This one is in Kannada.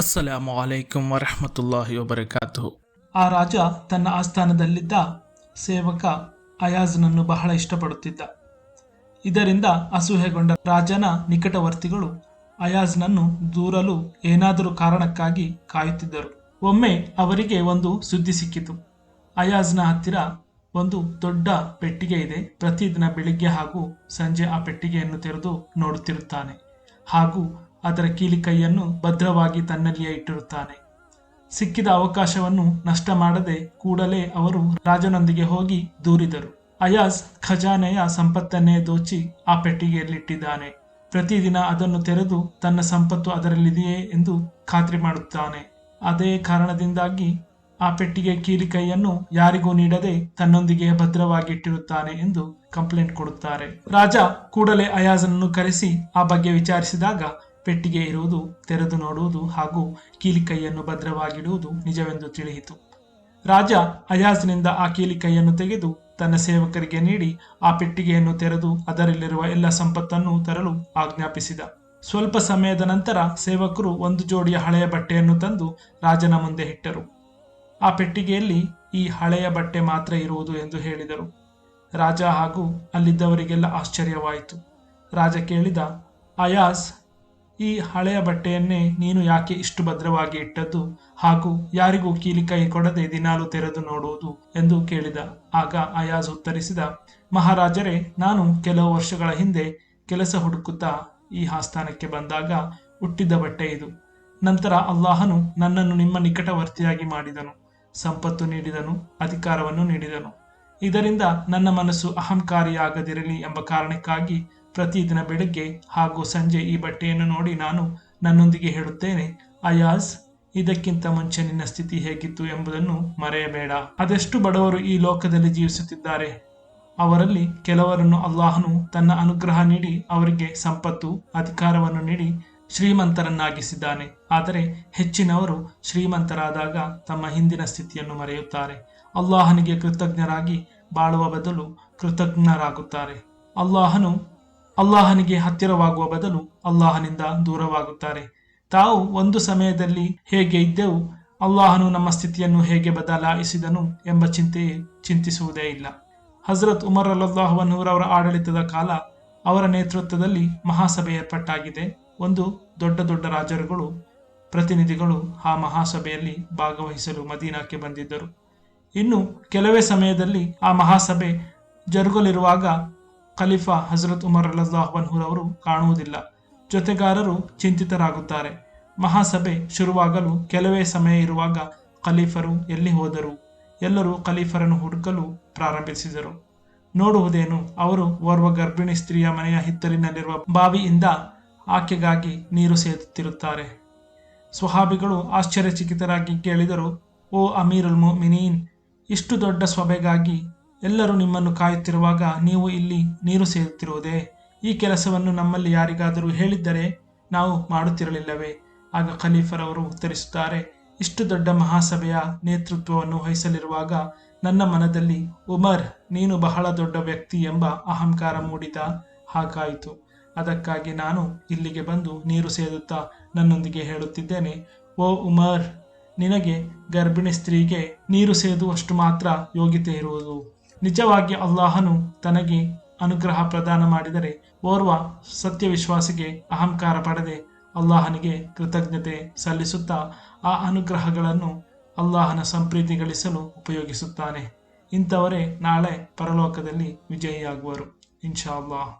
ಅಸ್ಸಲಾಮು ಅಲೈಕುಂ ವರಹಮತುಲ್ಲಾಹಿ ವಬರಕಾತು ಆ ರಾಜ ತನ್ನ ಆಸ್ಥಾನದಲ್ಲಿದ್ದ ಸೇವಕ ಅಯಾಜ್ನನ್ನು ಬಹಳ ಇಷ್ಟಪಡುತ್ತಿದ್ದ. ಇದರಿಂದ ಅಸೂಹೆಗೊಂಡ ರಾಜನ ನಿಕಟವರ್ತಿಗಳು ಅಯಾಜ್ನನ್ನು ದೂರಲು ಏನಾದರೂ ಕಾರಣಕ್ಕಾಗಿ ಕಾಯುತ್ತಿದ್ದರು. ಒಮ್ಮೆ ಅವರಿಗೆ ಒಂದು ಸುದ್ದಿ ಸಿಕ್ಕಿತು. ಅಯಾಜ್ನ ಹತ್ತಿರ ಒಂದು ದೊಡ್ಡ ಪೆಟ್ಟಿಗೆ ಇದೆ. ಪ್ರತಿದಿನ ಬೆಳಿಗ್ಗೆ ಹಾಗೂ ಸಂಜೆ ಆ ಪೆಟ್ಟಿಗೆಯನ್ನು ತೆರೆದು ನೋಡುತ್ತಿರುತ್ತಾನೆ. ಹಾಗೂ ಅದರ ಕೀಲಿ ಕೈಯನ್ನು ಭದ್ರವಾಗಿ ತನ್ನಲ್ಲಿಯೇ ಇಟ್ಟಿರುತ್ತಾನೆ. ಸಿಕ್ಕಿದ ಅವಕಾಶವನ್ನು ನಷ್ಟ ಮಾಡದೆ ಕೂಡಲೇ ಅವರು ರಾಜನೊಂದಿಗೆ ಹೋಗಿ ದೂರಿದರು. ಅಯಾಜ್ ಖಜಾನೆಯ ಸಂಪತ್ತನ್ನೇ ದೋಚಿ ಆ ಪೆಟ್ಟಿಗೆಯಲ್ಲಿಟ್ಟಿದ್ದಾನೆ. ಪ್ರತಿದಿನ ಅದನ್ನು ತೆರೆದು ತನ್ನ ಸಂಪತ್ತು ಅದರಲ್ಲಿದೆಯೇ ಎಂದು ಖಾತ್ರಿ ಮಾಡುತ್ತಾನೆ. ಅದೇ ಕಾರಣದಿಂದಾಗಿ ಆ ಪೆಟ್ಟಿಗೆ ಕೀಲಿ ಕೈಯನ್ನು ಯಾರಿಗೂ ನೀಡದೆ ತನ್ನೊಂದಿಗೆ ಭದ್ರವಾಗಿ ಇಟ್ಟಿರುತ್ತಾನೆ ಎಂದು ಕಂಪ್ಲೇಂಟ್ ಕೊಡುತ್ತಾರೆ. ರಾಜ ಕೂಡಲೇ ಅಯಾಜನನ್ನು ಕರೆಸಿ ಆ ಬಗ್ಗೆ ವಿಚಾರಿಸಿದಾಗ ಪೆಟ್ಟಿಗೆ ಇರುವುದು, ತೆರೆದು ನೋಡುವುದು ಹಾಗೂ ಕೀಲಿಕೈಯನ್ನು ಭದ್ರವಾಗಿಡುವುದು ನಿಜವೆಂದು ತಿಳಿಯಿತು. ರಾಜ ಅಯಾಸ್ನಿಂದ ಆ ಕೀಲಿಕೈಯನ್ನು ತೆಗೆದು ತನ್ನ ಸೇವಕರಿಗೆ ನೀಡಿ ಆ ಪೆಟ್ಟಿಗೆಯನ್ನು ತೆರೆದು ಅದರಲ್ಲಿರುವ ಎಲ್ಲ ಸಂಪತ್ತನ್ನು ತರಲು ಆಜ್ಞಾಪಿಸಿದ. ಸ್ವಲ್ಪ ಸಮಯದ ನಂತರ ಸೇವಕರು ಒಂದು ಜೋಡಿಯ ಹಳೆಯ ಬಟ್ಟೆಯನ್ನು ತಂದು ರಾಜನ ಮುಂದೆ ಇಟ್ಟರು. ಆ ಪೆಟ್ಟಿಗೆಯಲ್ಲಿ ಈ ಹಳೆಯ ಬಟ್ಟೆ ಮಾತ್ರ ಇರುವುದು ಎಂದು ಹೇಳಿದರು. ರಾಜ ಹಾಗೂ ಅಲ್ಲಿದ್ದವರಿಗೆಲ್ಲ ಆಶ್ಚರ್ಯವಾಯಿತು. ರಾಜ ಕೇಳಿದ ಅಯಾಸ್ ಈ ಹಳೆಯ ಬಟ್ಟೆಯನ್ನೇ ನೀನು ಯಾಕೆ ಇಷ್ಟು ಭದ್ರವಾಗಿ ಇಟ್ಟದ್ದು? ಹಾಗೂ ಯಾರಿಗೂ ಕೀಲಿ ಕೈ ಕೊಡದೆ ದಿನಾಲು ತೆರೆದು ನೋಡುವುದು? ಎಂದು ಕೇಳಿದ. ಆಗ ಅಯಾಜ್ ಉತ್ತರಿಸಿದ. ಮಹಾರಾಜರೇ, ನಾನು ಕೆಲವು ವರ್ಷಗಳ ಹಿಂದೆ ಕೆಲಸ ಹುಡುಕುತ್ತಾ ಈ ಆಸ್ಥಾನಕ್ಕೆ ಬಂದಾಗ ಹುಟ್ಟಿದ ಬಟ್ಟೆ ಇದು. ನಂತರ ಅಲ್ಲಾಹನು ನನ್ನನ್ನು ನಿಮ್ಮ ನಿಕಟವರ್ತಿಯಾಗಿ ಮಾಡಿದನು. ಸಂಪತ್ತು ನೀಡಿದನು, ಅಧಿಕಾರವನ್ನು ನೀಡಿದನು. ಇದರಿಂದ ನನ್ನ ಮನಸ್ಸು ಅಹಂಕಾರಿಯಾಗದಿರಲಿ ಎಂಬ ಕಾರಣಕ್ಕಾಗಿ ಪ್ರತಿದಿನ ಬೆಳಗ್ಗೆ ಹಾಗೂ ಸಂಜೆ ಈ ಬಟ್ಟೆಯನ್ನು ನೋಡಿ ನಾನು ನನ್ನೊಂದಿಗೆ ಹೇಳುತ್ತೇನೆ, ಅಯಾಜ್, ಇದಕ್ಕಿಂತ ಮುಂಚೆ ನಿನ್ನ ಸ್ಥಿತಿ ಹೇಗಿತ್ತು ಎಂಬುದನ್ನು ಮರೆಯಬೇಡ. ಅದೆಷ್ಟು ಬಡವರು ಈ ಲೋಕದಲ್ಲಿ ಜೀವಿಸುತ್ತಿದ್ದಾರೆ? ಅವರಲ್ಲಿ ಕೆಲವರನ್ನು ಅಲ್ಲಾಹನು ತನ್ನ ಅನುಗ್ರಹ ನೀಡಿ ಅವರಿಗೆ ಸಂಪತ್ತು, ಅಧಿಕಾರವನ್ನು ನೀಡಿ ಶ್ರೀಮಂತರನ್ನಾಗಿಸಿದ್ದಾನೆ. ಆದರೆ ಹೆಚ್ಚಿನವರು ಶ್ರೀಮಂತರಾದಾಗ ತಮ್ಮ ಹಿಂದಿನ ಸ್ಥಿತಿಯನ್ನು ಮರೆಯುತ್ತಾರೆ. ಅಲ್ಲಾಹನಿಗೆ ಕೃತಜ್ಞರಾಗಿ ಬಾಳುವ ಬದಲು ಕೃತಜ್ಞರಾಗುತ್ತಾರೆ. ಅಲ್ಲಾಹನು ಅಲ್ಲಾಹನಿಗೆ ಹತ್ತಿರವಾಗುವ ಬದಲು ಅಲ್ಲಾಹನಿಂದ ದೂರವಾಗುತ್ತಾರೆ. ತಾವು ಒಂದು ಸಮಯದಲ್ಲಿ ಹೇಗೆ ಇದ್ದೆವು, ಅಲ್ಲಾಹನು ನಮ್ಮ ಸ್ಥಿತಿಯನ್ನು ಹೇಗೆ ಬದಲಾಯಿಸಿದನು ಎಂಬ ಚಿಂತೆಯೇ ಚಿಂತಿಸುವುದೇ ಇಲ್ಲ. ಹಜರತ್ ಉಮರ್ ಅಲ್ಲಾಹುವನ್ನೂರವರ ಆಡಳಿತದ ಕಾಲ ಅವರ ನೇತೃತ್ವದಲ್ಲಿ ಮಹಾಸಭೆ ಏರ್ಪಟ್ಟಾಗಿದೆ ಒಂದು ದೊಡ್ಡ ದೊಡ್ಡ ರಾಜರುಗಳು, ಪ್ರತಿನಿಧಿಗಳು ಆ ಮಹಾಸಭೆಯಲ್ಲಿ ಭಾಗವಹಿಸಲು ಮದೀನಾಕ್ಕೆ ಬಂದಿದ್ದರು. ಇನ್ನು ಕೆಲವೇ ಸಮಯದಲ್ಲಿ ಆ ಮಹಾಸಭೆ ಜರುಗಲಿರುವಾಗ ಖಲೀಫಾ ಹಜರತ್ ಉಮರ್ ಅಲ್ಲಾಹ್ವನ್ಹುರವರು ಕಾಣುವುದಿಲ್ಲ. ಜೊತೆಗಾರರು ಚಿಂತಿತರಾಗುತ್ತಾರೆ. ಮಹಾಸಭೆ ಶುರುವಾಗಲು ಕೆಲವೇ ಸಮಯ ಇರುವಾಗ ಖಲೀಫರು ಎಲ್ಲಿ ಹೋದರು? ಎಲ್ಲರೂ ಖಲೀಫರನ್ನು ಹುಡುಕಲು ಪ್ರಾರಂಭಿಸಿದರು. ನೋಡುವುದೇನು, ಅವರು ಓರ್ವ ಗರ್ಭಿಣಿ ಸ್ತ್ರೀಯ ಮನೆಯ ಹಿತ್ತಲಿನಲ್ಲಿರುವ ಬಾವಿಯಿಂದ ಆಕೆಗಾಗಿ ನೀರು ಸೇದುತ್ತಿರುತ್ತಾರೆ. ಸ್ವಹಾಬಿಗಳು ಆಶ್ಚರ್ಯಚಕಿತರಾಗಿ ಕೇಳಿದರು, ಓ ಅಮೀರುಲ್ ಮುಮಿನೀನ್, ಇಷ್ಟು ದೊಡ್ಡ ಸ್ವಭೆಗಾಗಿ ಎಲ್ಲರೂ ನಿಮ್ಮನ್ನು ಕಾಯುತ್ತಿರುವಾಗ ನೀವು ಇಲ್ಲಿ ನೀರು ಸೇರುತ್ತಿರುವುದೇ? ಈ ಕೆಲಸವನ್ನು ನಮ್ಮಲ್ಲಿ ಯಾರಿಗಾದರೂ ಹೇಳಿದ್ದರೆ ನಾವು ಮಾಡುತ್ತಿರಲಿಲ್ಲವೇ? ಆಗ ಖಲೀಫರವರು ಉತ್ತರಿಸುತ್ತಾರೆ, ಇಷ್ಟು ದೊಡ್ಡ ಮಹಾಸಭೆಯ ನೇತೃತ್ವವನ್ನು ವಹಿಸಲಿರುವಾಗ ನನ್ನ ಮನದಲ್ಲಿ, ಉಮರ್, ನೀನು ಬಹಳ ದೊಡ್ಡ ವ್ಯಕ್ತಿ ಎಂಬ ಅಹಂಕಾರ ಮೂಡಿದ ಹಾಗಾಯಿತು. ಅದಕ್ಕಾಗಿ ನಾನು ಇಲ್ಲಿಗೆ ಬಂದು ನೀರು ಸೇದುತ್ತಾ ನನ್ನೊಂದಿಗೆ ಹೇಳುತ್ತಿದ್ದೇನೆ, ಓ ಉಮರ್, ನಿನಗೆ ಗರ್ಭಿಣಿ ಸ್ತ್ರೀಗೆ ನೀರು ಸೇದುವಷ್ಟು ಮಾತ್ರ ಯೋಗ್ಯತೆ ಇರುವುದು. ನಿಜವಾಗಿ ಅಲ್ಲಾಹನು ತನಗೆ ಅನುಗ್ರಹ ಪ್ರದಾನ ಮಾಡಿದರೆ ಓರ್ವ ಸತ್ಯವಿಶ್ವಾಸಿಗೆ ಅಹಂಕಾರ ಪಡೆದೆ ಅಲ್ಲಾಹನಿಗೆ ಕೃತಜ್ಞತೆ ಸಲ್ಲಿಸುತ್ತಾ ಆ ಅನುಗ್ರಹಗಳನ್ನು ಅಲ್ಲಾಹನ ಸಂಪ್ರೀತಿ ಗಳಿಸಲು ಉಪಯೋಗಿಸುತ್ತಾನೆ. ಇಂಥವರೇ ನಾಳೆ ಪರಲೋಕದಲ್ಲಿ ವಿಜಯಿಯಾಗುವರು. ಇನ್ಶಾ ಅಲ್ಲಾಹ್.